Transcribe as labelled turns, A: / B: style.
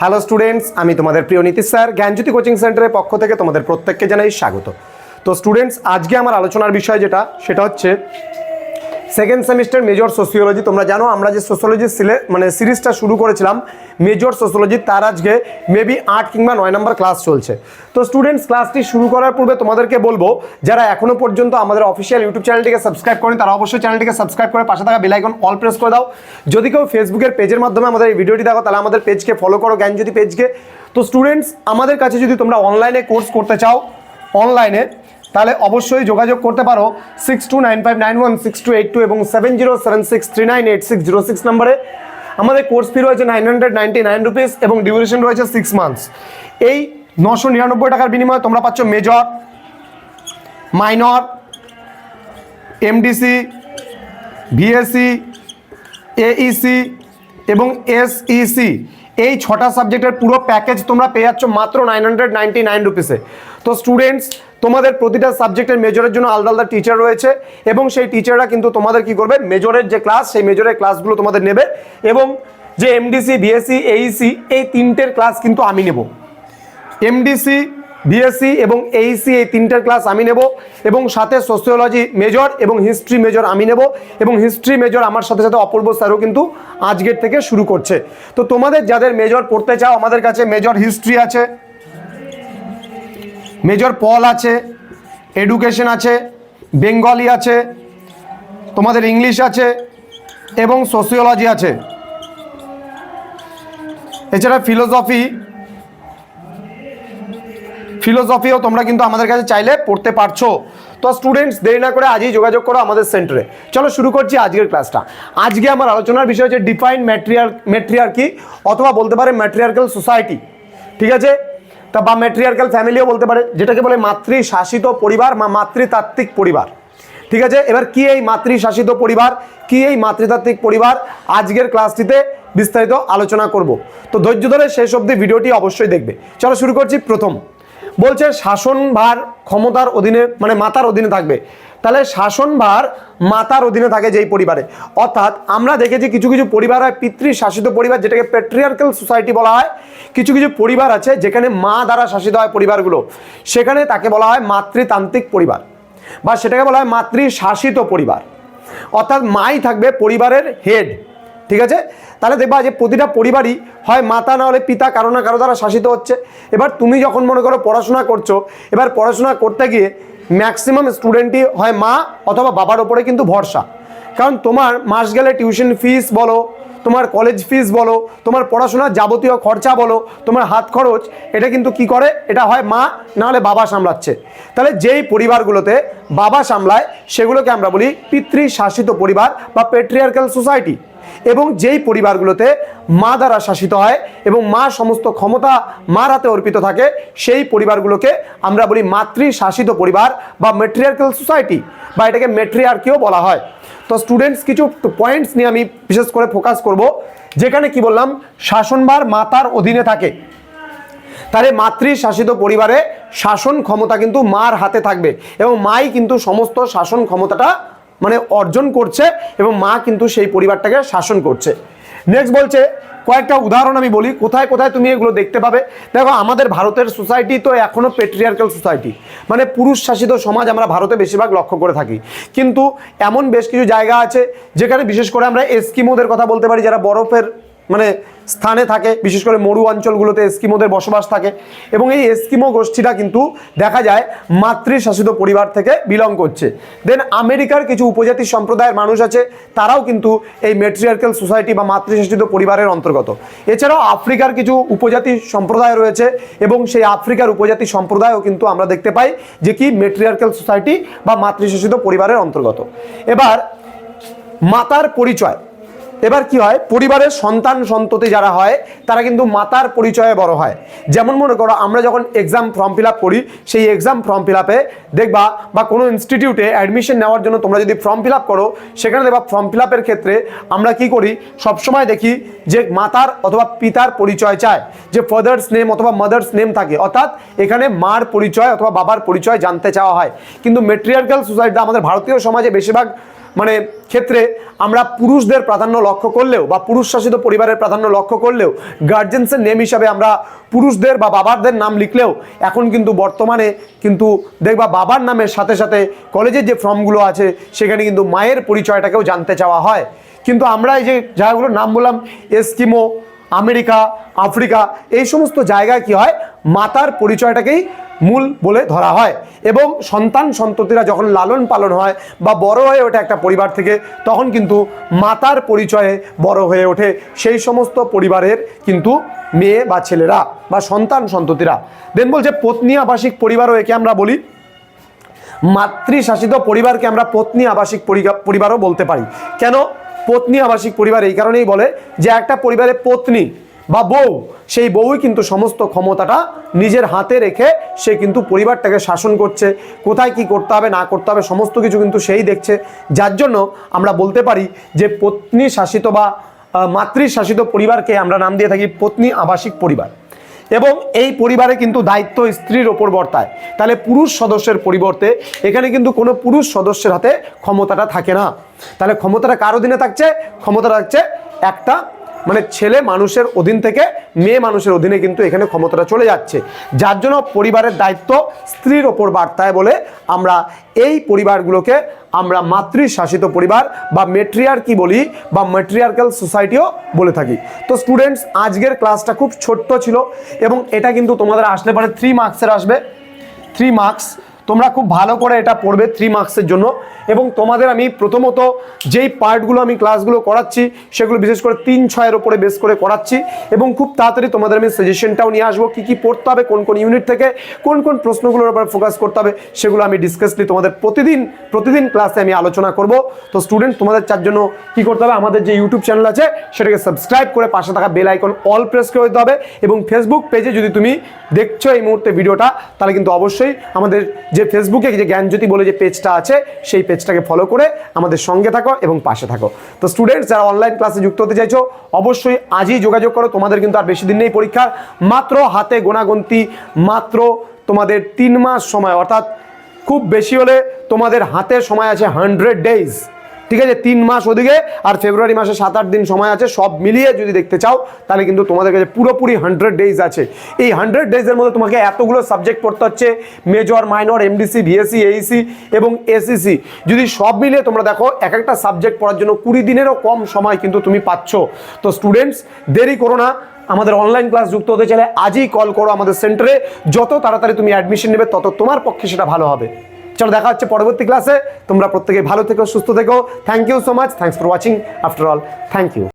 A: Hello students আমি তোমাদের প্রিয় নীতিশ স্যার। জ্ঞানজ্যোতি কোচিং সেন্টারের পক্ষ থেকে তোমাদের প্রত্যেককে জানাই স্বাগত। তো স্টুডেন্টস আজকে আমার আলোচনার বিষয় যেটা, সেটা হচ্ছে সেকেন্ড সেমিস্টার মেজর সোসিওলজি, তোমরা জানো, আমরা যে সোসিওলজি সিলে মানে সিরিজটা শুরু করেছিলাম, মেজর সোসিওলজি, তার আজকে মেবি আট কিংবা নয় নম্বর ক্লাস চলছে। তো স্টুডেন্টস ক্লাসটি শুরু করার পূর্বে তোমাদেরকে বলব, যারা এখনও পর্যন্ত আমাদের অফিসিয়াল ইউটিউব চ্যানেলটিকে সাবস্ক্রাইব করেন, তারা অবশ্যই চ্যানেলটিকে সাবস্ক্রাইব করে পাশে থাকা বেলাইকন অল প্রেস করে দাও। যদি কেউ ফেসবুকের পেজের মাধ্যমে আমাদের এই ভিডিওটি দেখো, তাহলে আমাদের পেজকে ফলো করো, জ্ঞানজ্যোতি পেজকে তো স্টুডেন্টস আমাদের কাছে যদি তোমরা অনলাইনে কোর্স করতে চাও অনলাইনে তাহলে অবশ্যই যোগাযোগ করতে পারো six two nine five nine one six two eight two এবং seven zero seven six three nine eight six zero six নম্বরে। আমাদের কোর্স ফি রয়েছে nine hundred ninety nine rupees এবং ডিউরেশন রয়েছে সিক্স মান্থস এই নশো নিরানব্বই টাকার বিনিময়ে তোমরা পাচ্ছ major minor MDC VSC AEC এবং এসইসি এই ছটা সাবজেক্টের পুরো প্যাকেজ তোমরা পেয়ে যাচ্ছ মাত্র নাইন হান্ড্রেড নাইনটি নাইন রুপিসে তো স্টুডেন্টস তোমাদের প্রতিটা সাবজেক্টের মেজরের জন্য আলাদা আলাদা টিচার রয়েছে এবং সেই টিচাররা কিন্তু তোমাদের কি করবে? মেজরের যে ক্লাস সেই মেজরের ক্লাসগুলো তোমাদের নেবে এবং যে এমডিসি বিএসসি এইসি এই তিনটের ক্লাস কিন্তু আমি নেব। এমডিসি বিএসসি এবং এইসি এই তিনটের ক্লাস আমি নেব এবং সাথে সোসিওলজি মেজর এবং হিস্ট্রি মেজর আমি নেব এবং হিস্ট্রি মেজর আমার সাথে সাথে অপূর্ব স্যারও কিন্তু আজকের থেকে শুরু করছে। তো তোমাদের যাদের মেজর পড়তে চাও, আমাদের কাছে মেজর হিস্ট্রি আছে। মেজর পল আছে, এডুকেশন আছে, বেঙ্গলি আছে, তোমাদের ইংলিশ আছে, এবং সোসিওলজি আছে। এছাড়া ফিলোসফি, ফিলোসফিও তোমরা কিন্তু আমাদের কাছে চাইলে পড়তে পারছ। তো স্টুডেন্টস দেরি না করে আজই যোগাযোগ করো আমাদের সেন্টারে চলো শুরু করছি আজকের ক্লাসটা আজকে আমার আলোচনার বিষয় হচ্ছে ডিফাইন ম্যাট্রিয়ার ম্যাট্রিয়ার্কি অথবা বলতে পারে ম্যাট্রিয়ার্কাল সোসাইটি ঠিক আছে? তা বা ম্যাট্রিয়ার্কাল ফ্যামিলিও বলতে পারে, যেটাকে বলে মাতৃশাসিত পরিবার বা মাতৃতাত্ত্বিক পরিবার। ঠিক আছে? এবার কি এই মাতৃশাসিত পরিবার, কি এই মাতৃতাত্ত্বিক পরিবার? আজকের ক্লাসটিতে বিস্তারিত আলোচনা করব। তো ধৈর্য ধরে শেষ অবধি ভিডিওটি অবশ্যই দেখবে। চলো শুরু করছি প্রথম। বলছে শাসনভার ক্ষমতার অধীনে মানে মাতার অধীনে থাকবে। তাহলে শাসনভার মাতার অধীনে থাকে যেই পরিবারে। অর্থাৎ আমরা দেখেছি কিছু কিছু পরিবার হয় পিতৃ শাসিত পরিবার, যেটাকে পেট্রিয়ার্কাল সোসাইটি বলা হয়। কিছু কিছু পরিবার আছে যেখানে মা দ্বারা শাসিত হয় পরিবারগুলো। সেখানে তাকে বলা হয় মাতৃতান্ত্রিক পরিবার বা সেটাকে বলা হয় মাতৃ শাসিত পরিবার। অর্থাৎ মাই থাকবে পরিবারের হেড ঠিক আছে? তাহলে দেখবা যে প্রতিটা পরিবারই হয় মাতা, না হলে পিতা, কারও না কারও দ্বারা শাসিত হচ্ছে। এবার তুমি যখন মনে করো পড়াশোনা করছ, এবার পড়াশোনা করতে গিয়ে ম্যাক্সিমাম স্টুডেন্টই হয় মা অথবা বাবার ওপরে কিন্তু ভরসা। কারণ তোমার মাস গেলে টিউশন ফিস বলো তোমার কলেজ ফিস বলো, তোমার পড়াশোনার যাবতীয় খরচা বলো, তোমার হাত খরচ, এটা কিন্তু কি করে? এটা হয় মা না হলে বাবা সামলাচ্ছে। তাহলে যেই পরিবারগুলোতে বাবা সামলায়, সেগুলোকে আমরা বলি পিতৃ শাসিত পরিবার বা পেট্রিয়ার্কাল সোসাইটি এবং যেই পরিবারগুলোতে মা দ্বারা শাসিত হয় এবং মা সমস্ত ক্ষমতা মার হাতে অর্পিত থাকে, সেই পরিবারগুলোকে আমরা বলি মাতৃ শাসিত পরিবার বা মেট্রিয়ার্কাল সোসাইটি বা এটাকে মেট্রিয়ার্কিও বলা হয়। তো স্টুডেন্টস কিছু পয়েন্টস নিয়ে আমি বিশেষ করে ফোকাস করব। যেখানে কি বললাম, শাসনভার মাতার অধীনে থাকে। তাহলে মাতৃ শাসিত পরিবারে শাসন ক্ষমতা কিন্তু মার হাতে থাকবে এবং মাই কিন্তু সমস্ত শাসন ক্ষমতাটা মানে অর্জন করছে এবং মা কিন্তু সেই পরিবারটাকে শাসন করছে। নেক্সট বলছে কয়েকটা উদাহরণ আমি বলি, কোথায় কোথায় তুমি এগুলো দেখতে পাবে। দেখো, আমাদের ভারতের সোসাইটি তো এখনও পেট্রিয়ার্কাল সোসাইটি মানে পুরুষ শাসিত সমাজ আমরা ভারতে বেশিরভাগ লক্ষ্য করে থাকি। কিন্তু এমন বেশ কিছু জায়গা আছে, যেখানে বিশেষ করে আমরা এস্কিমোদের কথা বলতে পারি, যারা বরফের মানে স্থানে থাকে, বিশেষ করে মরু অঞ্চলগুলোতে এস্কিমোদের বসবাস থাকে এবং এই এস্কিমো গোষ্ঠীটা কিন্তু দেখা যায় মাতৃশাসিত পরিবার থেকে বিলং করছে। দেন আমেরিকার কিছু উপজাতি সম্প্রদায়ের মানুষ আছে, তারাও কিন্তু এই মেট্রিয়ার্কাল সোসাইটি বা মাতৃশাসিত পরিবারের অন্তর্গত। এছাড়াও আফ্রিকার কিছু উপজাতি সম্প্রদায় রয়েছে এবং সেই আফ্রিকার উপজাতি সম্প্রদায়ও কিন্তু আমরা দেখতে পাই যে কি মেট্রিয়ার্কাল সোসাইটি বা মাতৃশাসিত পরিবারের অন্তর্গত। এবার মাতার পরিচয়। এবার কি হয়? পরিবারের সন্তান সন্ততি যারা হয়, তারা কিন্তু মাতার পরিচয়ে বড় হয়। যেমন মনে করো, আমরা যখন এক্সাম ফর্ম ফিল করি, সেই এক্সাম ফর্ম ফিল দেখবা বা কোনো ইনস্টিটিউটে অ্যাডমিশন নেওয়ার জন্য তোমরা যদি ফর্ম ফিল করো, সেখানে দেখবা ফর্ম ফিল ক্ষেত্রে আমরা কি করি? সবসময় দেখি যে মাতার অথবা পিতার পরিচয় চায়, যে ফাদার্স নেম অথবা মাদার্স নেম থাকে। অর্থাৎ এখানে মার পরিচয় অথবা বাবার পরিচয় জানতে চাওয়া হয়। কিন্তু মেট্রিয়ার্কাল সোসাইটি আমাদের ভারতীয় সমাজে বেশিরভাগ মানে ক্ষেত্রে আমরা পুরুষদের প্রাধান্য লক্ষ্য করলেও বা পুরুষ শাসিত পরিবারের প্রাধান্য লক্ষ্য করলেও গার্জেন্সের নেম হিসাবে আমরা পুরুষদের বা বাবাদের নাম লিখলেও এখন কিন্তু বর্তমানে কিন্তু দেখবা বাবার নামের সাথে সাথে কলেজের যে ফর্মগুলো আছে, সেখানে কিন্তু মায়ের পরিচয়টাকেও জানতে চাওয়া হয়। কিন্তু আমরা এই যে জায়গাগুলোর নাম বললাম, এস্কিমো, আমেরিকা, আফ্রিকা, এই সমস্ত জায়গায় কি হয়? মাতার পরিচয়টাকেই মূল বলে ধরা হয়। এবং সন্তান সন্ততিরা যখন লালন পালন হয় বা বড় হয়ে ওঠে একটা পরিবার থেকে, তখন কিন্তু মাতার পরিচয়ে বড় হয়ে ওঠে। সেই সমস্ত পরিবারের কিন্তু মেয়ে বা ছেলেরা বা সন্তান সন্ততিরা। দেন বলছে পত্নী আবাসিক পরিবারও একে আমরা বলি। মাতৃশাসিত পরিবারকে আমরা পত্নী আবাসিক পরিবারও বলতে পারি। কেন? পত্নী আবাসিক পরিবার এই কারণেই বলে যে একটা পরিবারে পত্নী বা বউ, সেই বউই কিন্তু সমস্ত ক্ষমতাটা নিজের হাতে রেখে সে কিন্তু পরিবারটাকে শাসন করছে। কোথায় কি করতে হবে, না করতে হবে, সমস্ত কিছু কিন্তু সেই দেখছে। যার জন্য আমরা বলতে পারি যে পত্নী শাসিত বা মাতৃশাসিত পরিবারকে আমরা নাম দিয়ে থাকি পত্নী আবাসিক পরিবার। এবং এই পরিবারে কিন্তু দায়িত্ব স্ত্রীর ওপর বর্তায়। তাহলে পুরুষ সদস্যের পরিবর্তে এখানে কিন্তু কোনো পুরুষ সদস্যের হাতে ক্ষমতাটা থাকে না। তাহলে ক্ষমতাটা কার অধীনে থাকছে? ক্ষমতা থাকছে একটা মানে ছেলে মানুষের অধীন থেকে মেয়ে মানুষের অধীনে কিন্তু এখানে ক্ষমতাটা চলে যাচ্ছে। যার জন্য পরিবারের দায়িত্ব স্ত্রীর ওপর বার্তায় বলে আমরা এই পরিবারগুলোকে আমরা মাতৃশাসিত পরিবার বা মেট্রিয়ার কি বলি বা মেট্রিয়ার্কাল সোসাইটিও বলে থাকি। তো স্টুডেন্টস আজকের ক্লাসটা খুব ছোট্ট ছিল এবং এটা কিন্তু তোমাদের আসলে পরে থ্রি মার্কসের আসবে। থ্রি মার্কস তোমরা খুব ভালো করে এটা পড়বে থ্রি মার্কসের জন্য। এবং তোমাদের আমি প্রথমত যেই পার্টগুলো আমি ক্লাসগুলো করাচ্ছি, সেগুলো বিশেষ করে তিন ছয়ের ওপরে বেস করে করাচ্ছি। এবং খুব তাড়াতাড়ি তোমাদের আমি সাজেশনটাও নিয়ে আসব, কী কী পড়তে হবে, কোন কোন ইউনিট থেকে কোন কোন প্রশ্নগুলোর উপর ফোকাস করতে হবে, সেগুলো আমি ডিসকাসলি তোমাদের প্রতিদিন প্রতিদিন ক্লাসে আমি আলোচনা করব। তো স্টুডেন্ট তোমাদের চার জন্য কি করতে হবে, আমাদের যে ইউটিউব চ্যানেল আছে, সেটাকে সাবস্ক্রাইব করে পাশে থাকা বেল আইকন অল প্রেস করে দিতে হবে। এবং ফেসবুক পেজে যদি তুমি দেখছ এই মুহূর্তে ভিডিওটা তাহলে কিন্তু অবশ্যই আমাদের যে ফেসবুকে যে জ্ঞানজ্যোতি বলে যে পেজটা আছে, সেই পেজটাকে ফলো করে আমাদের সঙ্গে থাকো এবং পাশে থাকো। তো স্টুডেন্টস যারা অনলাইন ক্লাসে যুক্ত হতে চাইছো, অবশ্যই আজই যোগাযোগ করো। তোমাদের কিন্তু আর বেশি দিন নেই পরীক্ষা। মাত্র হাতে গোনাগন্তি মাত্র তোমাদের তিন মাস সময়, অর্থাৎ খুব বেশি হলে তোমাদের হাতে সময় আছে হান্ড্রেড ডেজ ঠিক আছে, তিন মাস ওদিকে আর ফেব্রুয়ারি মাসে সাত, আট দিন সময় আছে, সব মিলিয়ে যদি দেখতে চাও, তাহলে কিন্তু তোমাদের কাছে পুরোপুরি হান্ড্রেড ডেজ আছে। এই হান্ড্রেড ডেজের মধ্যে তোমাকে এতগুলো সাবজেক্ট পড়তে হচ্ছে major minor MDC VSC AEC এবং এসিসি যদি সব মিলিয়ে তোমরা দেখো, এক একটা সাবজেক্ট পড়ার জন্য কুড়ি দিনেরও কম সময় কিন্তু তুমি পাচ্ছ। তো স্টুডেন্টস দেরি করো না, আমাদের অনলাইন ক্লাস যুক্ত হতে চাইলে আজই কল করো আমাদের সেন্টারে যত তাড়াতাড়ি তুমি অ্যাডমিশন নেবে, তত তোমার পক্ষে সেটা ভালো হবে। চলো দেখা হচ্ছে পরবর্তী ক্লাসে তোমরা প্রত্যেকে ভালো থেকো, সুস্থ থেকো। Thank you so much thanks for watching after all thank you